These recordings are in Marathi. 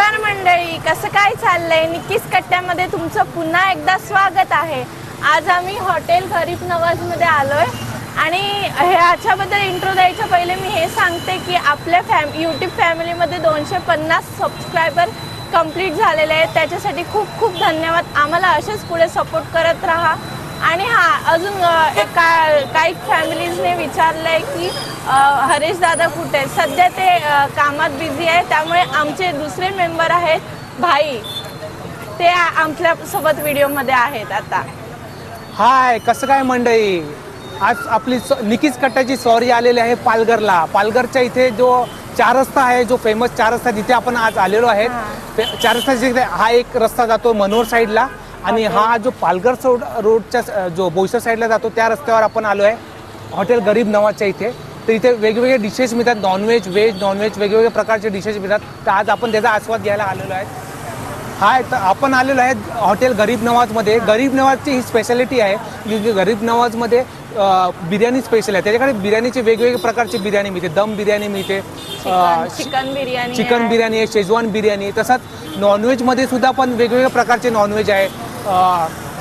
नमस्कार मंडळी कसं काय चाललंय? निक्कीस कट्ट्यामध्ये तुमचं पुन्हा एकदा स्वागत आहे. आज आम्ही हॉटेल गरीब नवाजमध्ये आलो आहे आणि ह्याच्याबद्दल इंट्रो द्यायच्या पहिले मी हे सांगते की आपल्या फॅम यूट्यूब फॅमिलीमध्ये दोनशे पन्नास सबस्क्रायबर कंप्लीट झालेले आहेत. त्याच्यासाठी खूप खूप धन्यवाद. आम्हाला असेच पुढे सपोर्ट करत राहा. आणि हा अजून काही फॅमिलीजने विचारलं आहे की हरेश दादा कुठे? सध्या ते कामात बिझी आहे त्यामुळे आमचे दुसरे मेंबर आहेत भाई. ते आमच्यासोबत व्हिडिओमध्ये आहेत आता. हाय कसं काय मंडळी? आज आपली निकीच कट्टाची सॉरी आलेली आहे पालघरला. पालघरच्या इथे जो चार रस्ता आहे जो फेमस चार रस्ता जिथे आपण आज आलेलो आहे. चार रस्ता जिथे हा एक रस्ता जातो मनोर साईडला. आणि. हा जो पालघर रोड रोडच्या जो बोईसर साईडला जातो त्या रस्त्यावर आपण आलो आहे. हॉटेल गरीब नवाजच्या इथे. तर इथे वेगवेगळे डिशेस मिळतात. नॉनव्हेज व्हेज नॉनव्हेज वेगवेगळ्या प्रकारचे डिशेस मिळतात. तर आज आपण त्याचा आस्वाद घ्यायला आलेलो आहे. हाय तर आपण आलेलो आहे हॉटेल गरीब नवाजमध्ये. गरीब नवाजची ही स्पेशालिटी आहे. की की गरीब नवाजमध्ये बिर्याणी स्पेशल आहे. त्याच्याकडे बिर्याणीचे वेगवेगळे प्रकारची बिर्याणी मिळते. दम बिर्याणी मिळते. Chicken biryani chicken. बिर्याणी आहे शेजवान बिर्याणी तसंच नॉनव्हेजमध्ये सुद्धा पण वेगवेगळ्या प्रकारचे नॉनव्हेज आहे.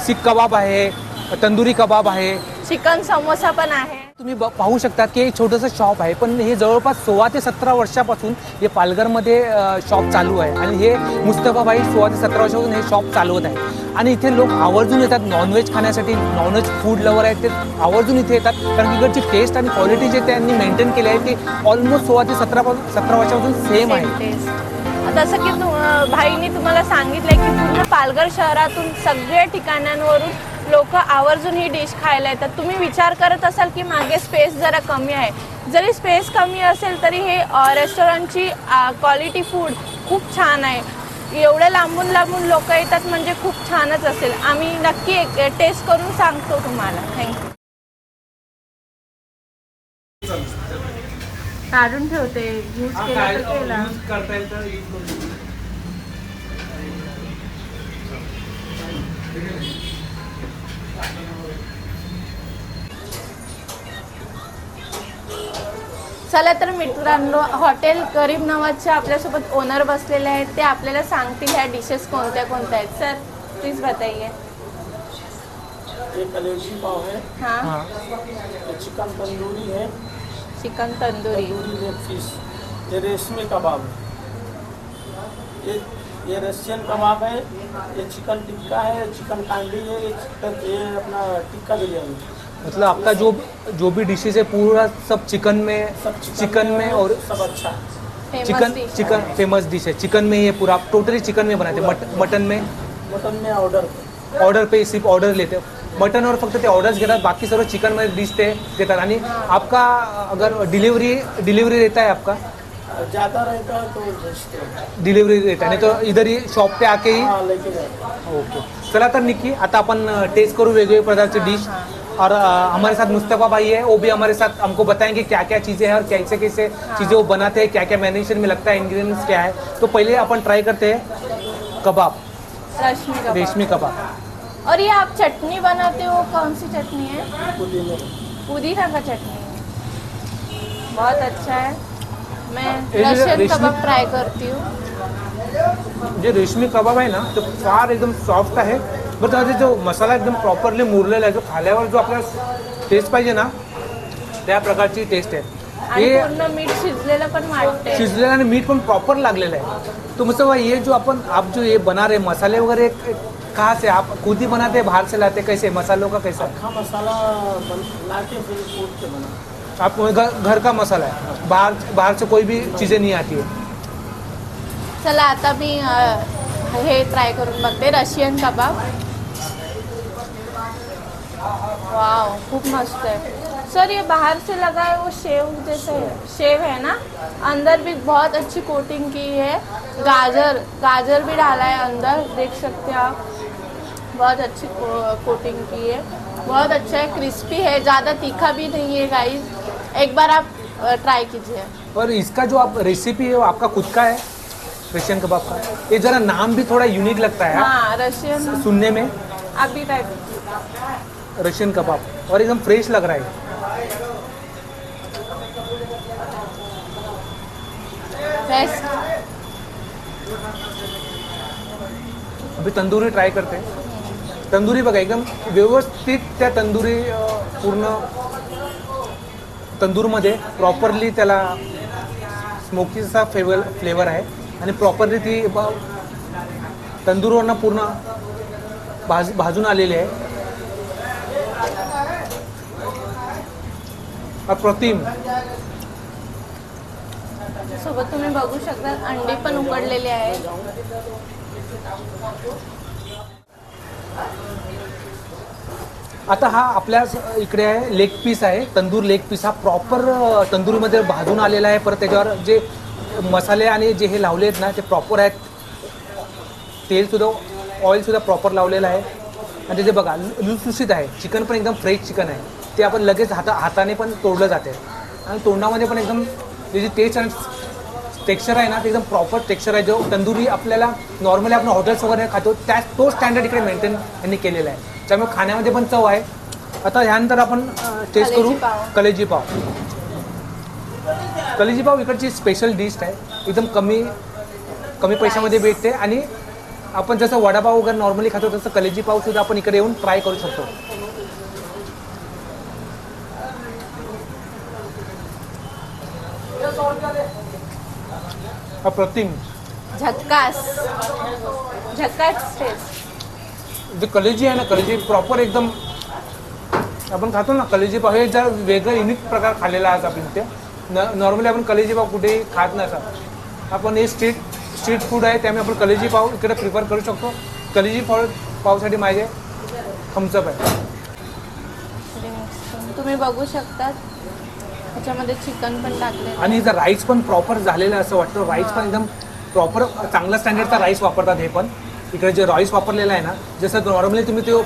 सीख कबाब आहे तंदुरी कबाब आहे. चिकन समोसा पण आहे. तुम्ही ब- पाहू शकता की एक छोटंसं शॉप आहे पण हे जवळपास सोळा ते सतरा वर्षापासून हे पालघरमध्ये शॉप चालू आहे. आणि हे मुस्तफाबाई सोळा ते सतरा वर्षापासून हे शॉप चालवत आहे. आणि इथे लोक आवर्जून येतात नॉनव्हेज खाण्यासाठी. नॉनव्हेज फूड लवर आहेत ते आवर्जून इथे येतात. कारण की इकडची टेस्ट आणि क्वालिटी जे त्यांनी मेंटेन केली आहे ती ऑलमोस्ट सोळा ते सतरा सतरा वर्षापासून सेम आहे. Same taste. जसं की तु- अं, भाईनी तुम्हाला सांगितलंय की पालघर शहरातून सगळ्या ठिकाणांवरून लोक आवर्जून ही डिश खायला येतात. तुम्ही विचार करत असाल की मागे स्पेस जरा कमी आहे. जरी स्पेस कमी असेल तरी हे रेस्टॉरंटची क्वालिटी फूड खूप छान आहे. एवढ्या लांबून लांबून लोक येतात म्हणजे खूप छानच असेल. आम्ही नक्की एक टेस्ट करून सांगतो तुम्हाला. थँक्यू काढून ठेवते. यूज केला चला तर मित्रांनो हॉटेल गरीब नवाजचे आपल्यासोबत ओनर बसलेले आहेत. ते आपल्याला सांगतील ह्या डिशेस कोणत्या कोणत्या आहेत. सर प्लीज बताइए. कलेजी पाव है। हां? हां. चिकन तंदूरी है। Chicken tandoori. Tandoori leg fish ये रेशमी कबाब है। ये ये रशियन कबाब है ये चिकन टिक्का है चिकन कांडी है ये चिकन ये अपना टिक्का बिरयानी मतलब आपका जो जो भी डिशेज है पूरा सब चिकन में सब चिकन चिकन में और सब अच्छा। चिकन चिकन फ़ेमस डिश है। चिकन में ये पूरा आप टोटली चिकन में बनाते मट, मटन में? मटन में ऑर्डर ऑर्डर पे सिर्फ़ ऑर्डर लेते हो। मटन और फक्त ते ऑर्डर्स घेतात बाकी सर्व चिकन मध्ये डिश ते देतात आणि आपका अगर डिलीवरी डिलीवरी रहता है आपका ज़्यादा रहता है तो हैं। डिलीवरी है नहीं तो इधर ही शॉप पे आके ही हाँ ओके चला तर निकी आता अपन टेस्ट करूँ वेगवेगळे प्रकारचे डिश और हमारे साथ मुस्तफ़ा भाई है वो भी हमारे साथ हमको बताएँगे क्या क्या चीज़ें हैं और कैसे कैसे चीज़ें वो बनाते हैं क्या क्या मैरिनेशन में लगता है इंग्रेडिएंट्स क्या है. तो पहले अपन ट्राई करते हैं कबाब. रेशमी कबाब. और ये आप चटनी बनाते हो कौन सी चटनी है? पुदीना। का चटनी. है बहुत अच्छा है. मैं जो रशियन रेशमी- कबाब ट्राई करती हूँ। जे रेशमी कबाब आहे ना तो फार एकदम सॉफ्ट आहे. बरं त्यामध्ये जो मसाला एकदम प्रॉपरली मुरलेला आहे जो खाल्यावर जो आपल्याला टेस्ट पाहिजे ना त्या प्रकारची टेस्ट आहे. आणि हे पूर्ण मीठ शिजलेलं पण वाटते शिजलेलं आणि मीठ पण प्रॉपर लागलेलं है तो मतलब ये जो अपन आप जो ये बना रहे मसाले वगैरह कहाँ से आप खुद ही बनाते हैं बाहर से लाते हैं कैसे मसालों का कैसा? मसाला फिर कूट के बना आप घर घर का मसाला है। बाहर बाहर से कोई भी चीज़ें नहीं आती है। चला आता मी अ, हे ट्राय करून बघते रशियन कबाब. वाव खूप मस्त है सर ये बाहर से लगा है वो शेव जैसे शेव है ना? अंदर भी बहुत अच्छी कोटिंग की है। गाजर गाजर भी डाला है अंदर देख सकते हैं आप। बहुत अच्छी को, कोटिंग की है। बहुत अच्छा है क्रिस्पी है ज़्यादा तीखा भी नहीं है गाइस एक बार आप ट्राई कीजिए। और इसका जो आप रेसिपी है वो आपका खुद का है? रशियन कबाब का? ये ज़रा नाम भी थोड़ा यूनिक लगता है हाँ रशियन सुनने में। आप भी ट्राई कीजिए। रशियन कबाब और एकदम फ्रेश लग रहा है। मी तंदुरी ट्राय करते तंदुरी बघा एकदम व्यवस्थित त्या तंदुरी पूर्ण तंदूरमध्ये प्रॉपरली त्याला स्मोकीचा फ्लेवर फ्लेवर आहे. आणि प्रॉपरली ती ब- तंदूरवरनं पूर्ण भाज भाजून आलेली आहे. अप्रतिम. सोबत तुम्ही बघू शकता अंडी पण उकडलेली आहेत. आता हा आपल्या इकडे आहे लेग पीस आहे तंदूर लेग पीस हा प्रॉपर तंदूरमध्ये भाजून आलेला आहे. परत त्याच्यावर जे मसाले आणि जे हे लावले आहेत ना ते प्रॉपर आहेत. तेलसुद्धा ऑइलसुद्धा प्रॉपर लावलेलं आहे. आणि त्याचे बघा लुसलुसीत आहे. चिकन पण एकदम फ्रेश चिकन आहे. ते आपण लगेच हाता हाताने पण तोडलं जाते. आणि तोंडामध्ये पण एकदम त्याची टेस्ट आणि टेक्स्चर आहे ना ते एकदम प्रॉपर टेक्स्चर आहे. जो तंदुरी आपल्याला नॉर्मली आपण हॉटेल्स वगैरे खातो त्या तो स्टँडर्ड इकडे मेंटेन यांनी केलेला आहे. त्यामुळे खाण्यामध्ये पण चव आहे. आता ह्यानंतर आपण टेस्ट करू कलेजी पाव. कलेजी पाव. कलेजी पाव इकडची स्पेशल डिश आहे. एकदम कमी कमी पैशामध्ये भेटते आणि आपण जसं वडापाव वगैरे नॉर्मली खातो तसं कलेजी पाव सुद्धा आपण इकडे येऊन ट्राय करू शकतो. अप्रतिम झक्कास. झक्कास टेस्ट जे कलेजी आहे ना कलेजी प्रॉपर एकदम आपण खातो ना कलेजी पाव हे जर वेगळं युनिक प्रकार खाल्लेला आहे आपण इथे. न नॉर्मली आपण कलेजी पाव कुठेही खात नसतात आपण हे स्ट्रीट स्ट्रीट फूड आहे त्यामुळे आपण कलेजी पाव इकडे प्रिफर करू शकतो. कलेजी पाव पावसाठी माझे थम्सअप आहे. तुम्ही बघू शकता त्याच्यामध्ये चिकन पण टाकले आणि इथं राईस पण प्रॉपर झालेलं असं वाटतं. राईस पण एकदम प्रॉपर चांगला स्टँडर्डचा राईस वापरतात हे पण. इकडे जे राईस वापरलेला आहे ना जसं नॉर्मली तुम्ही ते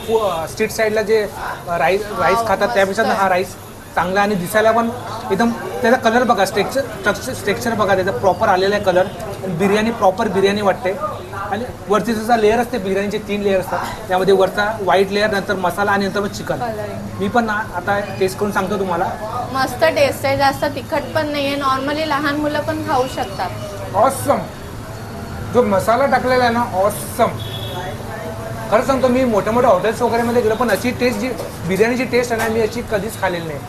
स्ट्रीट साईडला जे राईस राईस खातात त्यापेक्षा हा राईस चांगला आणि दिसायला पण एकदम त्याचा कलर बघा स्ट्रेक्चर स्ट्रेक्चर बघा त्याचा प्रॉपर आलेला आहे कलर बिर्याणी प्रॉपर बिर्याणी वाटते. आणि वरती जसा लेअर असते बिर्याणीचे तीन लेअर असतात. त्यामध्ये वरचा व्हाईट लेअर नंतर मसाला आणि नंतर मग चिकन मी पण आता टेस्ट करून सांगतो तुम्हाला. मस्त टेस्ट आहे. जास्त तिखट पण नाहीये. नॉर्मली लहान मुलं पण खाऊ शकतात. ऑसम जो मसाला टाकलेला आहे ना ऑसम खरं सांगतो मी मोठ्या मोठ्या हॉटेल्स वगैरेमध्ये गेलो पण अशी टेस्ट जी बिर्याणीची टेस्ट आहे ना मी अशी कधीच खाल्लेली नाही.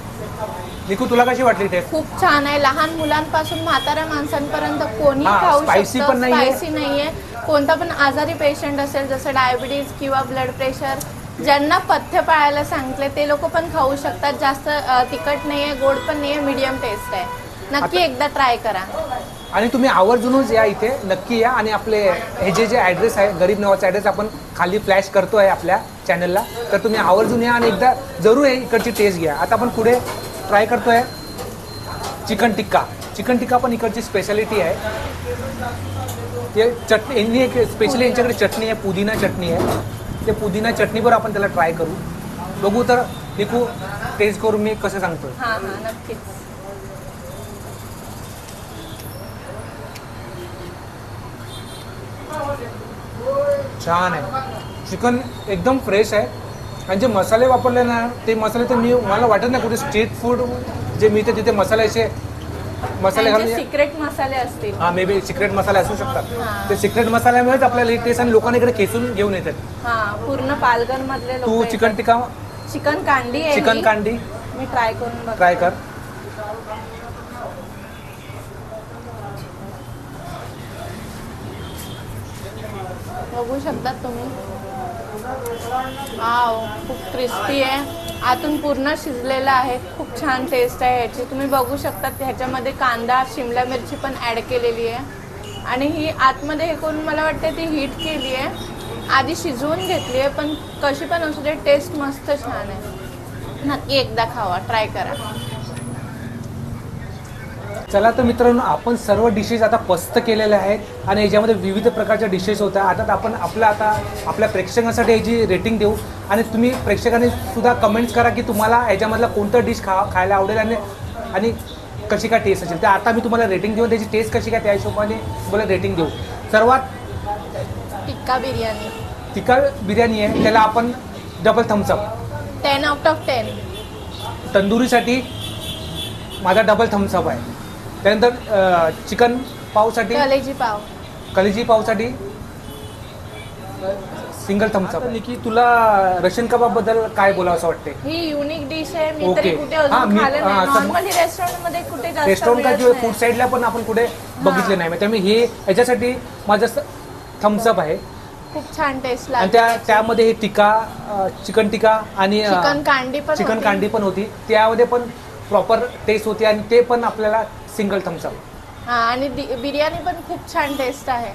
निकू तुला कशी वाटली टेस्ट खूप छान आहे. लहान मुलांपासून म्हाताऱ्या माणसांपर्यंत कोणी हा, खाऊ spicy शकतं पण नाहीये. स्पायसी नाहीये. कोणता पण आजारी पेशंट असेल जसं डायबिटीज किंवा ब्लड प्रेशर ज्यांना पथ्य पाळायला सांगितले ते लोक पण खाऊ शकतात. जास्त अ, तिखट नाहीये गोड पण नाहीये मीडियम टेस्ट आहे. नक्की एकदा ट्राय करा. आणि तुम्ही आवर्जूनच या इथे. नक्की या आणि आपले हे जे जे ॲड्रेस आहे गरीब नावाचा ॲड्रेस आपण खाली फ्लॅश करतो आहे आपल्या चॅनलला तर तुम्ही आवर्जून या आणि एकदा जरूर आहे इकडची टेस्ट घ्या. आता आपण पुढे ट्राय करतो आहे चिकन टिक्का. चिकन टिक्का पण इकडची स्पेशालिटी आहे. ते चटणी यांनी एक स्पेशली यांच्याकडे चटणी आहे पुदिना चटणी आहे. ते पुदिना चटणीवर आपण त्याला ट्राय करू. बघू तर निकू टेस्ट करून मी कसं सांगतो हां हां नक्कीच छान आहे. चिकन एकदम फ्रेश आहे. आणि जे मसाले वापरले ना ते मसाले तर मी मला वाटत नाही कुठे स्ट्रीट फूड जे मिळते तिथे मसाले असे मसाले घालून सिक्रेट मसाले असतील. हा मे बी सिक्रेट मसाले असू. शकतात. ते सिक्रेट मसाल्यामुळेच आपल्याला ही टेस्ट आणि लोकांना इकडे खेचून घेऊन येतात. हा पूर्ण पालघर मधले तू चिकन टिक्का चिकन कांडी चिकन. कांडी. मी ट्राय करून ट्राय कर. बघू शकतात तुम्ही. वाव खूप क्रिस्पी आहे. आतून पूर्ण शिजलेलं आहे. खूप छान टेस्ट आहे ह्याची. तुम्ही बघू शकता ह्याच्यामध्ये कांदा शिमला मिरची पण ॲड केलेली आहे. आणि ही आतमध्ये हे करून मला वाटते ती हीट केली आहे. आधी शिजवून घेतली आहे पण कशी पण असू दे टेस्ट मस्त छान आहे. नक्की एकदा खावा. ट्राय करा. चला तर मित्रांनो आपण सर्व डिशेस आता पस्त केलेल्या आहेत आणि याच्यामध्ये विविध प्रकारच्या डिशेस होत्या. आता आपण आपल्या आता आपल्या प्रेक्षकांसाठी याची रेटिंग देऊ. आणि तुम्ही प्रेक्षकांनी सुद्धा कमेंट्स करा की तुम्हाला याच्यामधला कोणतं डिश खा खायला आवडेल आणि आणि कशी काय टेस्ट असेल. तर आता मी तुम्हाला रेटिंग देऊन त्याची टेस्ट कशी काय त्या हिशोबाने तुम्हाला रेटिंग देऊ. सर्वात टिक्का बिर्याणी. तिखट बिर्याणी आहे. त्याला आपण double thumbs up ten out of ten तंदुरीसाठी माझा डबल थम्सअप आहे. त्यानंतर चिकन पावसाठी? कलेजी पाव. कलेजी पावसाठी? सिंगल थम्सअप निकी तुला रशियन कबाबबद्दल काय बोलावं असं वाटते ही युनिक डिश आहे मी कुठे हा, अजून मी- खाल्लं हा, नाही तर- नॉर्मली रेस्टॉरंटमध्ये कुठे जास्त रेस्टॉरंट का मिळत किंवा नाही. फूड साईडला पण आपण कुठे बघितले नाही. त्यामुळे हे याच्यासाठी माझं थम्सअप आहे. खूप छान टेस्ट आणि लागते. त्या त्यामध्ये हे टिका चिकन टिका आणि चिकन कांडी पण चिकन होती. कांडी पण होती. त्यामध्ये पण प्रॉपर टेस्ट होती आणि ते पण आपल्याला सिंगल थम्सअप हां आणि दि- बिर्याणी पण खूप छान टेस्ट आहे.